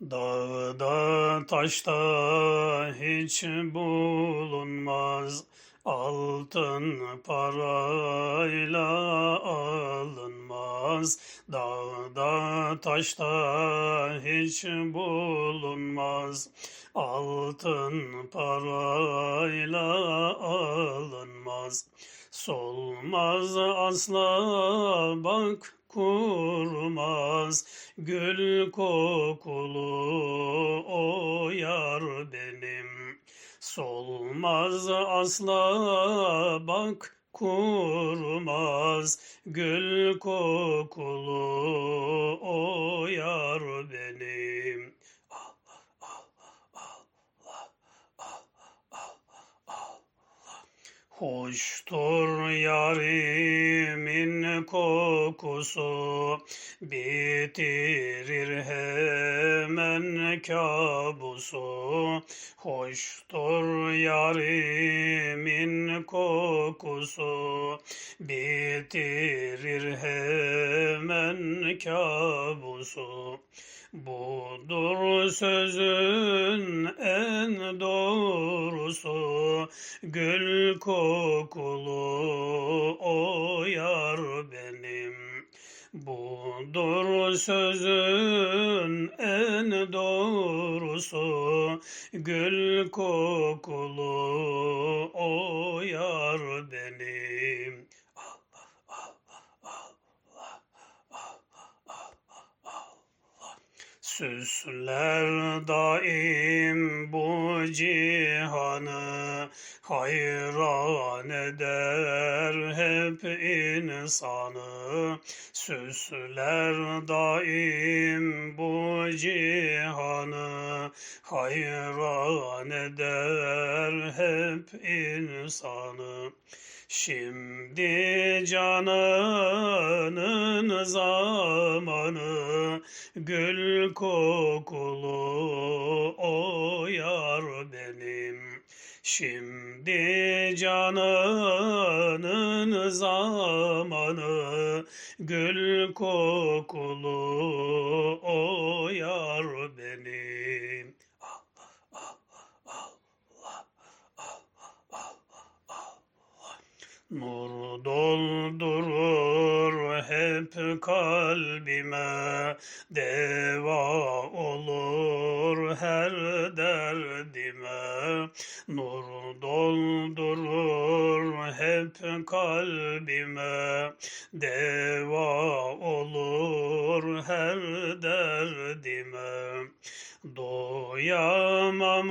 Dağda taşta hiç bulunmaz, altın parayla alınmaz. Dağda taşta hiç bulunmaz, altın parayla alınmaz. Solmaz asla bak kurmaz, gül kokulu o yar benim. Solmaz asla bak kurmaz, gül kokulu o yar benim. Allah, Allah, Allah, Allah, Allah. Hoştur yarimin kokusu, bitirir hemen kabusu. Hoştur yarimin kokusu, bitirir hemen kabusu. Budur sözün en doğrusu, gül kokulu sözün en doğrusu, gül kokulu o yar benim. Allah, Allah, Allah, Allah, Allah, Allah. Süsler daim cihanı, hayran eder hep insanı. Süsler daim bu cihanı, hayran eder hep insanı. Şimdi cananın zamanı, gül kokulu o yar benim. Şimdi cananın zamanı, gül kokulu o yar benim. Allah, Allah, Allah, Allah, Allah, Allah. Nur doldurur hep kalbime, deva olur her derdime. Nur doldurur hep kalbime, deva olur her derdime. Doyamam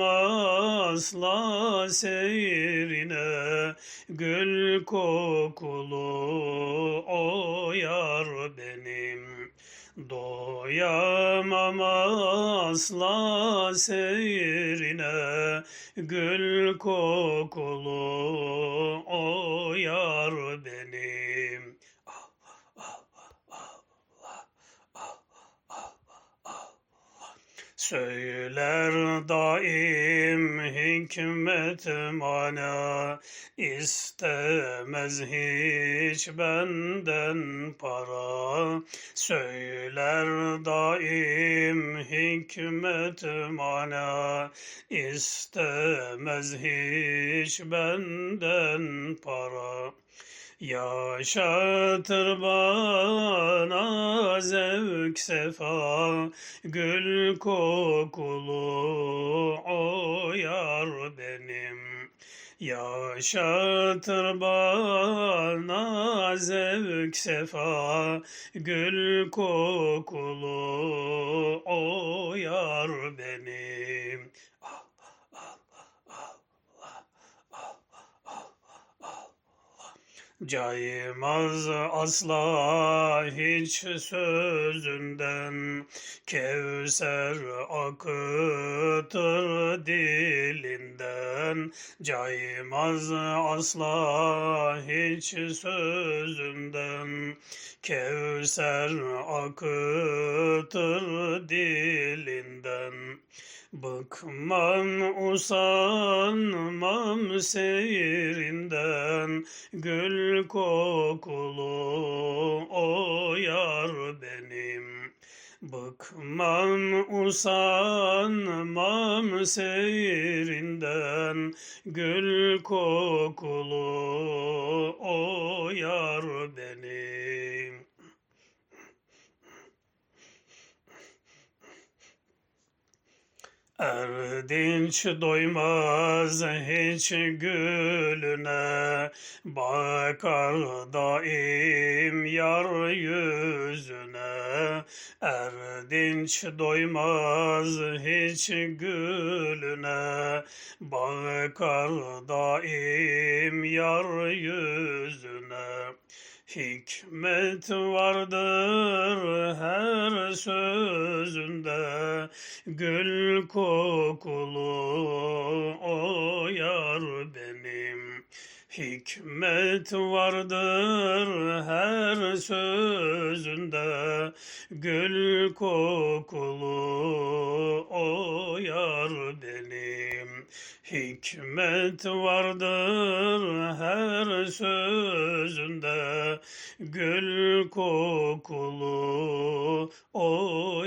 asla seyrine, gül kokulu o yar benim. Doyamam asla seyrine, gül kokulu o yar benim. Allah, Allah, Allah, Allah, Allah, Allah. Söyler daim hikmet mana, istemez hiç benden para. Söyler daim hikmet mana, istemez hiç benden para. Yaşatır bana zevk sefa, gül kokulu o yar benim. Yaşatır bana zevk sefa, gül kokulu o yar benim. Allah, Allah, Allah, Allah, Allah, Allah. Caymaz asla hiç sözünden, Kevser akıtır dilinden. Caymaz asla hiç sözünden, Kevser akıtır dilinden. Bıkmam usanmam seyrinden Gül kokulu o yar benim. Bıkmam usanmam seyrinden. Gül kokulu o yar benim Erdinç doymaz hiç gülüne, bakar daim yar yüzüne. Erdinç doymaz hiç gülüne, bakar daim yar yüzüne. Hikmet vardır her sözünde, gül kokulu o yar benim. Hikmet vardır her sözünde, gül kokulu o yar benim. Hikmet vardır her sözünde, gül kokulu o